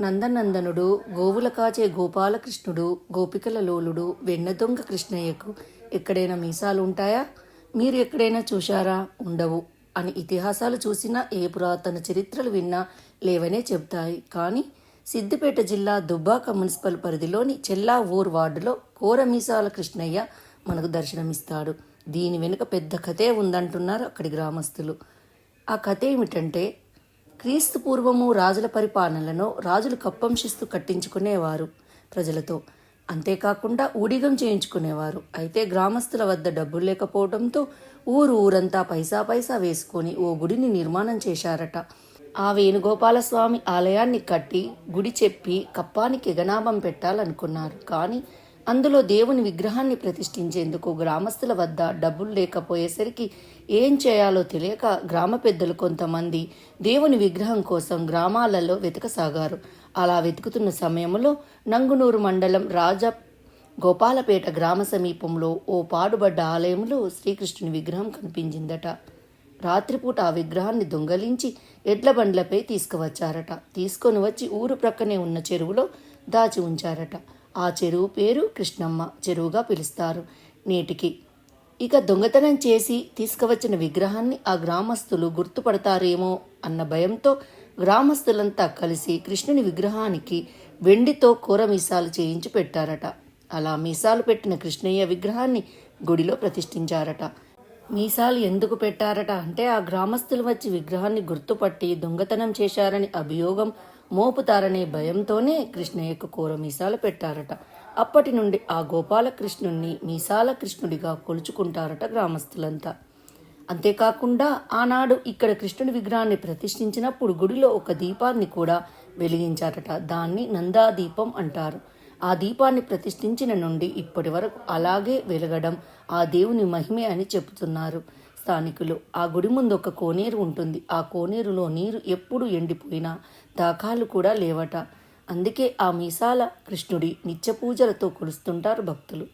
నందనందనుడు గోవుల కాచే గోపాలకృష్ణుడు గోపికల లోలుడు వెన్నదొంగ కృష్ణయ్యకు ఎక్కడైనా మీసాలు ఉంటాయా మీరు ఎక్కడైనా చూశారా? ఉండవు అని ఇతిహాసాలు చూసినా ఏ పురాతన చరిత్రలు విన్నా లేవనే చెబుతాయి. కానీ సిద్దిపేట జిల్లా దుబ్బాక మున్సిపల్ పరిధిలోని చెల్లా ఊర్ వార్డులో కోర మీసాల కృష్ణయ్య మనకు దర్శనమిస్తాడు. దీని వెనుక పెద్ద కథే ఉందంటున్నారు అక్కడి గ్రామస్తులు. ఆ కథ ఏమిటంటే క్రీస్తు పూర్వము రాజుల పరిపాలనలో రాజులు కప్పం శిస్తు కట్టించుకునేవారు ప్రజలతో. అంతేకాకుండా ఊడిగం చేయించుకునేవారు. అయితే గ్రామస్తుల వద్ద డబ్బులు లేకపోవడంతో ఊరు ఊరంతా పైసా పైసా వేసుకొని ఓ గుడిని నిర్మాణం చేశారట. ఆ వేణుగోపాలస్వామి ఆలయాన్ని కట్టి గుడి చెప్పి కప్పానికి గణాభం పెట్టాలనుకున్నారు. కానీ అందులో దేవుని విగ్రహాన్ని ప్రతిష్ఠించేందుకు గ్రామస్తుల వద్ద డబ్బులు లేకపోయేసరికి ఏం చేయాలో తెలియక గ్రామ పెద్దలు కొంతమంది దేవుని విగ్రహం కోసం గ్రామాలలో వెతకసాగారు. అలా వెతుకుతున్న సమయంలో నంగునూరు మండలం రాజ గోపాలపేట గ్రామ సమీపంలో ఓ పాడుబడ్డ ఆలయంలో శ్రీకృష్ణుని విగ్రహం కనిపించిందట. రాత్రిపూట ఆ విగ్రహాన్ని దొంగలించి ఎడ్ల బండ్లపై తీసుకువచ్చారట. తీసుకొని వచ్చి ఊరు ప్రక్కనే ఉన్న చెరువులో దాచి ఉంచారట. ఆ చెరువు పేరు కృష్ణమ్మ చెరువుగా పిలుస్తారు. నేటికి ఇక దొంగతనం చేసి తీసుకువచ్చిన విగ్రహాన్ని ఆ గ్రామస్తులు గుర్తుపడతారేమో అన్న భయంతో గ్రామస్తులంతా కలిసి కృష్ణుని విగ్రహానికి వెండితో కూర మీసాలు చేయించి పెట్టారట. అలా మీసాలు పెట్టిన కృష్ణయ్య విగ్రహాన్ని గుడిలో ప్రతిష్ఠించారట. మీసాలు ఎందుకు పెట్టారట అంటే ఆ గ్రామస్తులు వచ్చి విగ్రహాన్ని గుర్తుపట్టి దొంగతనం చేశారని అభియోగం మోపుతారనే భయంతోనే కృష్ణయ్యకు కూర మీసాలు పెట్టారట. అప్పటి నుండి ఆ గోపాలకృష్ణుణ్ణి మీసాల కృష్ణుడిగా కొలుచుకుంటారట గ్రామస్తులంతా. అంతేకాకుండా ఆనాడు ఇక్కడ కృష్ణుడి విగ్రహాన్ని ప్రతిష్ఠించినప్పుడు గుడిలో ఒక దీపాన్ని కూడా వెలిగించారట. దాన్ని నందాదీపం అంటారు. ఆ దీపాన్ని ప్రతిష్ఠించిన నుండి ఇప్పటి వరకు అలాగే వెలగడం ఆ దేవుని మహిమే అని చెబుతున్నారు. స్థానికులు. ఆ గుడి ముందు ఒక కోనేరు ఉంటుంది. ఆ కోనేరులో నీరు ఎప్పుడు ఎండిపోయినా దాఖాలు కూడా లేవట. అందుకే ఆ మీసాల కృష్ణుడి నిత్య పూజలతో కొలుస్తుంటారు భక్తులు.